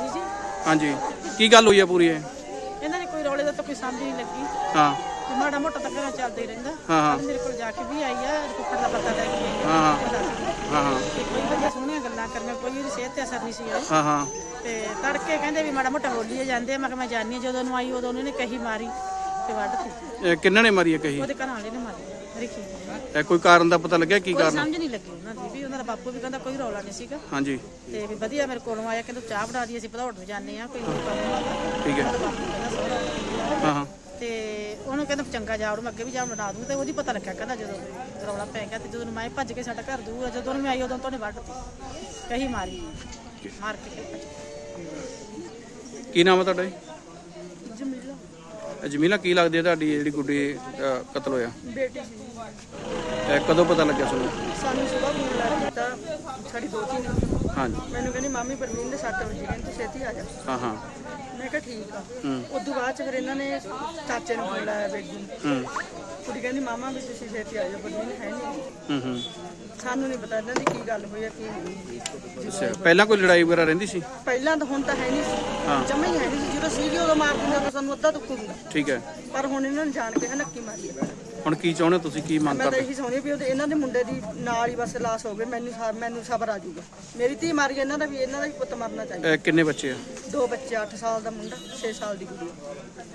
ਸੀ ਜੀ। ਹਾਂਜੀ। ਕੀ ਗੱਲ ਹੋਈ ਆ ਪੂਰੀ ਇਹ? ਇਹਨਾਂ ਨੇ ਕੋਈ ਰੌਲੇ ਦਾ ਤਾਂ ਕੋਈ ਸਮਝ ਨਹੀਂ ਲੱਗੀ। ਹਾਂ। ਵੀ ਮਾੜਾ ਮੋਟਾ ਤਾਂ ਘਰਾਂ ਚੱਲਦਾ ਹੀ ਰਹਿੰਦਾ। ਹਾਂ, ਹਾਂ। ਕੱਲ੍ਹ ਮੇਰੇ ਕੋਲ ਜਾ ਕੇ ਵੀ ਆਈ ਆ ਰਿਪੋਰਟ ਦਾ ਪਤਾ ਲੈ ਕੇ ਆਈ ਆ। ਹਾਂ ਹਾਂ। ਪਤਾ ਹਾਂ ਹਾਂ। ਤੇ ਕੋਈ ਵਧੀਆ ਸੋਹਣੀਆਂ ਗੱਲਾਂ ਕਰਨੀਆਂ ਕੋਈ ਉਹਦੀ ਸਿਹਤ ਤੇ ਅਸਰ ਨਹੀਂ ਸੀ ਹੋਇਆ ਹਾਂ ਹਾਂ। ਤੇ ਤੜਕੇ ਕਹਿੰਦੇ ਵੀ ਮਾੜਾ ਮੋਟਾ ਬੋਲੀਏ ਜਾਂਦੇ ਆ। ਮੈਂ ਕਿਹਾ ਮੈਂ ਜਾਣੀ ਜਦੋਂ ਨੂੰ ਆਈ ਉਦੋਂ ਉਹਨੇ ਕਹੀ ਮਾਰੀ ਤੇ ਵੱਢ ਦਿੱਤੀ ਇਹ ਕਿੰਨਾਂ ਨੇ ਮਾਰੀ ਹੈ ਕਹੀ? ਉਹਦੇ ਘਰ ਵਾਲੇ ਨੇ ਮਾਰੀ। ਰਿਖੀ ਇਹ ਕੋਈ ਕਾਰਨ ਦਾ ਪਤਾ ਲੱਗਿਆ? ਕੀ ਕੋਈ ਕਾਰਨ? ਸਮਝ ਨਹੀਂ ਲੱਗੀ ਉਹਨਾਂ ਦੀ ਵੀ ਉਹਨਾਂ ਦਾ ਬਾਪੂ ਵੀ ਕਹਿੰਦਾ ਕੋਈ ਰੌਲਾ ਨਹੀਂ ਸੀਗਾ। ਹਾਂਜੀ। ਤੇ ਵੀ ਵਧੀਆ ਮੇਰੇ ਕੋਲੋਂ ਆਇਆ ਕਹਿੰਦਾ ਚਾਹ ਬਣਾ ਦੀ ਅਸੀਂ ਭਦੌੜ ਨੂੰ ਜਾਂਦੇ ਆ ਕੋਈ ਹੋਰ ਕੰਮ ਨਹੀਂ ਠੀਕ ਹੈ। ਹਾਂ ਹਾਂ। ਤੇ ਉਹਨੂੰ ਕਹਿੰਦਾ ਚੰਗਾ ਜਾ ਉਹਨੂੰ ਅੱਗੇ ਵੀ ਜਾ ਬਣਾ ਦੂੰ ਤੇ ਉਹਦੀ ਪਤਾ ਲੱਗਿਆ ਕਹਿੰਦਾ ਜਦੋਂ ਰੌਲਾ ਪੈ ਗਿਆ ਤੇ ਜਦੋਂ ਮੈਂ ਭੱਜ ਕੇ ਸਾਡਾ ਘਰ ਦੂਰ ਆ, ਜਦੋਂ ਉਹਨੂੰ ਮੈਂ ਆਈ ਉਦੋਂ ਤੋਂ ਵੱਢਤੀ ਕਹੀ ਮਾਰੀ। ਮਾਰ ਕੇ ਭੱਜ ਕੀ ਨਾਮ ਹੈ ਤੁਹਾਡਾ ਜੀ? ਜਮੀਲਾ ਕੀ ਲੱਗਦੀ ਹੈ ਤੁਹਾਡੀ ਜਿਹੜੀ ਗੁੱਡੀ ਅਹ, ਕਤਲ ਹੋਇਆ? ਬੇਟੀ ਸੀ ਇਹ ਕਦੋਂ ਪਤਾ ਲੱਗਿਆ ਤੁਹਾਨੂੰ? ਸਾਨੂੰ ਸਵੇਰ ਫੋਨ ਲਾ ਦਿੱਤਾ ਸਾਡੀ ਦੋਤੀ ਨੇ। ਹਾਂਜੀ। ਮੈਨੂੰ ਕਹਿੰਦੀ ਮਾਮੀ ਪਰਵੀਨ ਦੇ 7 ਵਜੇ ਕਹਿੰਦੀ ਤੂੰ ਛੇਤੀ ਆ ਜਾ। ਹਾਂ ਹਾਂ। ਮੈਂ ਕਿਹਾ ਠੀਕ ਆ। ਹੂੰ। ਉਦੋਂ ਬਾਅਦ ਚ ਫਿਰ ਇਹਨਾਂ ਨੇ ਚਾਚੇ ਨੂੰ ਫੋਨ ਲਾਇਆ ਬੇਗੀ ਨੂੰ। ਹੂੰ। ਕੁੜੀ ਕਹਿੰਦੀ ਮਾਮਾ ਵੀ ਤੁਸੀਂ ਛੇਤੀ ਆ ਜਾਓ ਪਰਵੀਨ ਹੈ ਨਹੀਂ। ਹੂੰ ਹੂੰ। ਸਾਨੂੰ ਨਹੀਂ ਪਤਾ ਇਹਨਾਂ ਦੀ ਕੀ ਗੱਲ ਹੋਈ ਆ ਕੀ ਨਹੀਂ। ਅੱਛਾ ਪਹਿਲਾਂ ਕੋਈ ਲੜਾਈ ਵਗੈਰਾ ਰਹਿੰਦੀ ਸੀ? ਪਹਿਲਾਂ ਤਾਂ ਹੁਣ ਤਾਂ ਹੈ ਨਹੀਂ ਸੀ। ਹਾਂ। ਜਮਾ ਹੀ ਹੈ ਨਹੀਂ ਸੀ। ਜਦੋਂ ਸੀਗੀ ਉਦੋਂ ਮਾਰ ਦਿੰਦਾ ਤਾਂ ਸਾਨੂੰ ਅੱਧਾ ਦੁੱਖ ਹੁੰਦਾ। ਠੀਕ ਹੈ। ਪਰ ਹੁਣ ਇਹਨਾਂ ਨੇ ਜਾਣ ਕੇ ਹੈ ਨੱਕੀ ਮਾਰੀ ਹੈ। ਹੁਣ ਕੀ ਚਾਹੁੰਦੇ ਹੋ ਤੁਸੀਂ? ਕੀ ਮੰਗ ਮੈਂ ਤਾਂ ਕਰਦੇ? ਇਹੀ ਚਾਹੁੰਦੀ ਵੀ ਉਹਦੇ ਇਹਨਾਂ ਦੇ ਮੁੰਡੇ ਦੀ ਨਾਲ ਹੀ ਬਸ ਲਾਸ ਹੋਵੇ ਮੈਨੂੰ ਸਾ- ਮੈਨੂੰ ਸਬਰ ਆ ਜਾਊਗਾ। ਮੇਰੀ ਧੀ ਮਾਰੀ ਇਹਨਾਂ ਦਾ ਵੀ ਇਹਨਾਂ ਦਾ ਵੀ ਪੁੱਤ ਮਰਨਾ ਚਾਹੀਦਾ। ਕਿੰਨੇ ਬੱਚੇ ਆ? ਦੋ ਬੱਚੇ 8 ਸਾਲ ਦਾ ਮੁੰਡਾ 6 ਸਾਲ ਦੀ ਕੁੜੀ